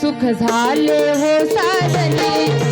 सुख. झाले हो साजने